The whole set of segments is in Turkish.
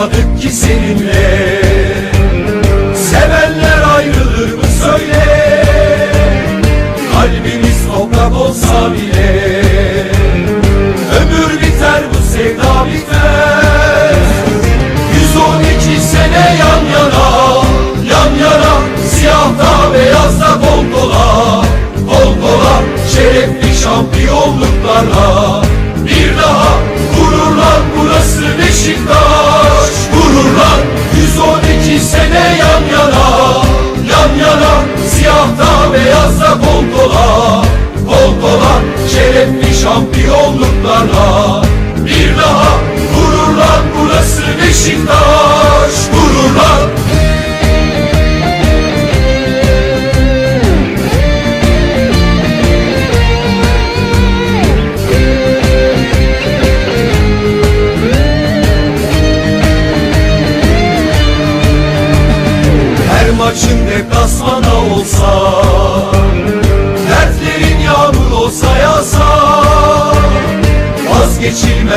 olamadık ki seninle. Sevenler ayrılır mı söyle. Kalbimiz toprak olsa bile.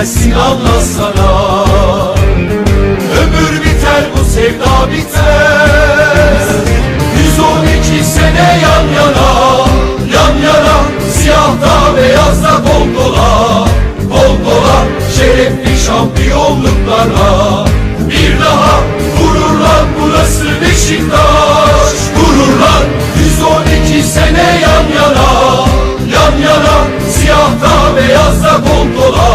Vazgeçilmezsin anlasana Ömür biter bu sevda bitmez 112 sene yan yana Yan yana Siyahta beyazda kol kola Kol kola Şerefli şampiyonluklarla Bir daha gururlan burası Beşiktaş? Gururlan 112 sene yan yana Yan yana Siyahta beyazda Kol kola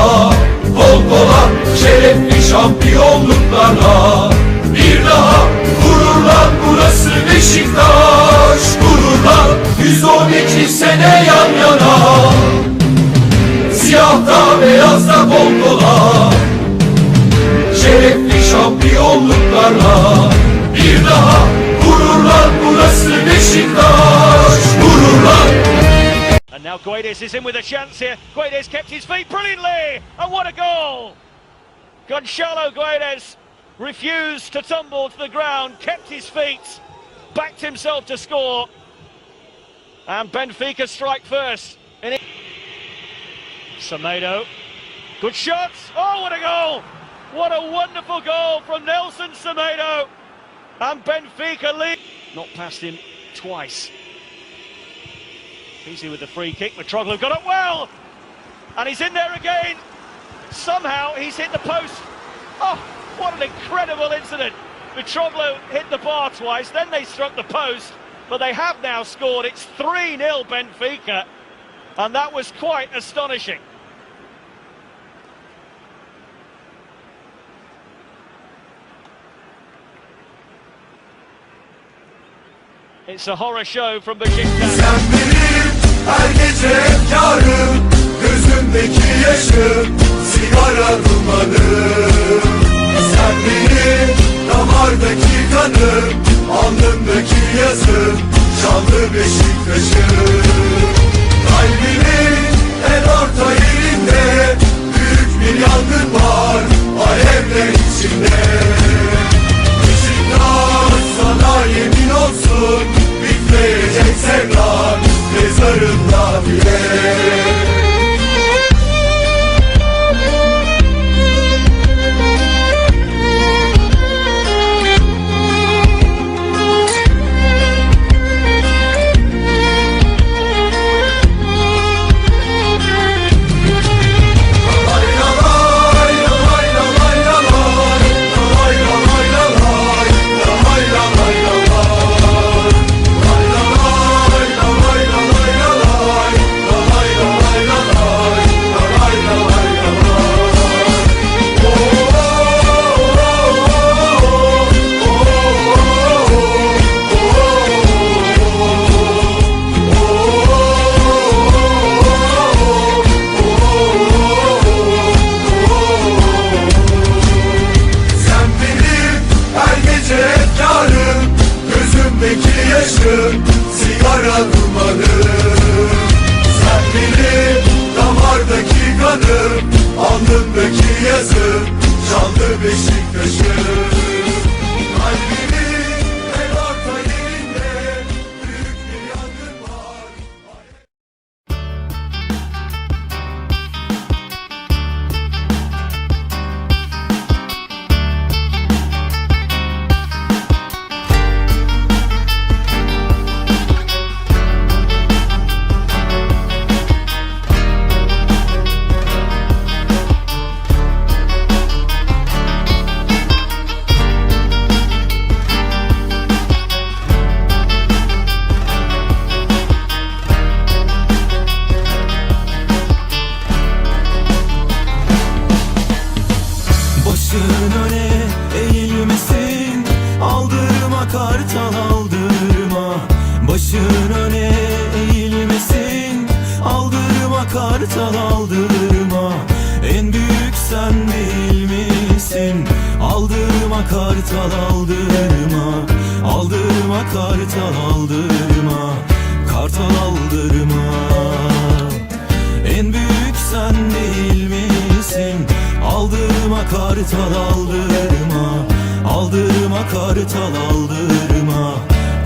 Şerefli şampiyonluklarla Bir daha gururlan burası Beşiktaş Gururlan 112 sene yan yana Siyahta beyazda kol kola Şerefli şampiyonluklarla Bir daha gururlan burası Beşiktaş Gururlan And now Guedes is in with a chance here. Guedes kept his feet brilliantly. And what a goal! Gonçalo Guedes refused to tumble to the ground, kept his feet, backed himself to score. And Benfica strike first. In it. Semedo. Good shot. Oh, what a goal! What a wonderful goal from Nelson Semedo. And Benfica lead. Not past him twice. Easy with the free kick. Matroglu got it well. And he's in there again. Somehow he's hit the post. Oh, what an incredible incident. Mitroglou hit the bar twice, then they struck the post, but they have now scored. It's 3 0 Benfica, and that was quite astonishing. It's a horror show from Besiktas. Aldım peki yazı Çaldı Beşiktaş'ı Kalbimi kartal aldırma. En büyük sen değil misin? Aldırma kartal aldırma. Aldırma kartal aldırma. Kartal aldırma. En büyük sen değil misin? Aldırma kartal aldırma. Aldırma kartal aldırma.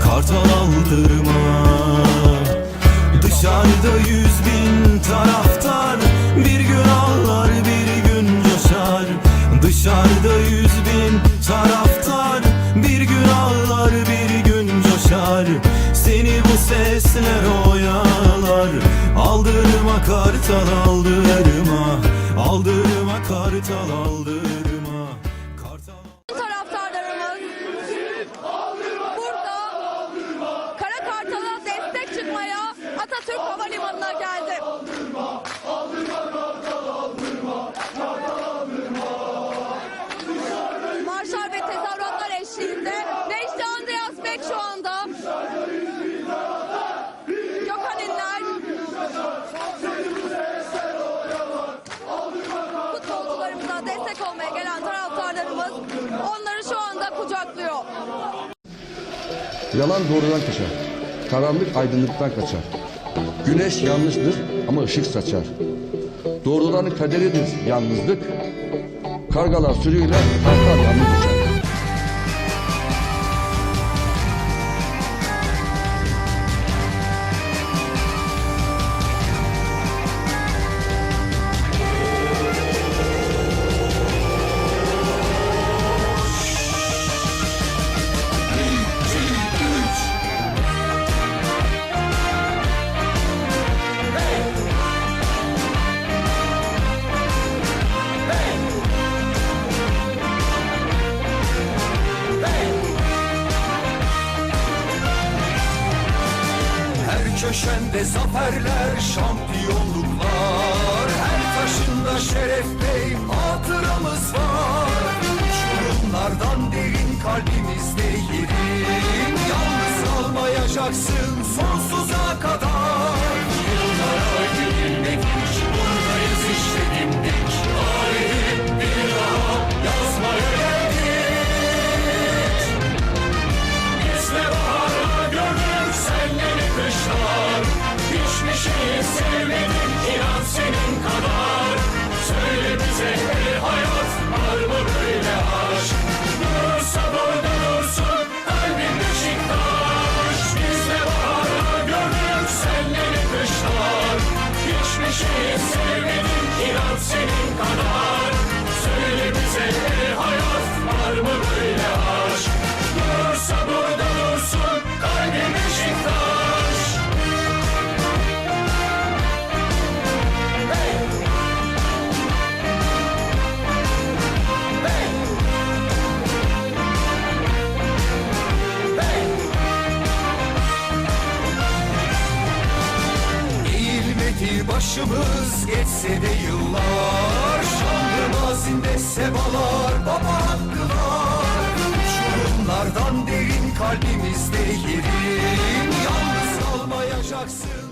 Kartal aldırma. Dışarıda bin taraftar Bir gün ağlar bir gün coşar. Dışarıda yüz bin taraftar Bir gün ağlar bir gün coşar. Seni bu sesler oyalar. Aldırma kartal aldırma. Aldırma kartal aldırma. Kartal taraftarlarımız burada Kara destek çıkmaya Atatürk Havalimanı'na Yalan doğrudan kaçar. Karanlık aydınlıktan kaçar. Güneş yanlıştır ama ışık saçar. Doğruların kaderidir yalnızlık. Kargalar sürüyle kartlar yalnız. Köşende zaferler, şampiyonluklar. Her taşında şeref bey, hatıramız var. Uçurumlardan derin kalbimizde yerin Yalnız kalmayacaksın sonsuza kadar başımız geçse de yıllar Şanlı mazinde sevalar baba hakkılar. Uçurumlardan derin kalbimizde yerin Yalnız kalmayacaksın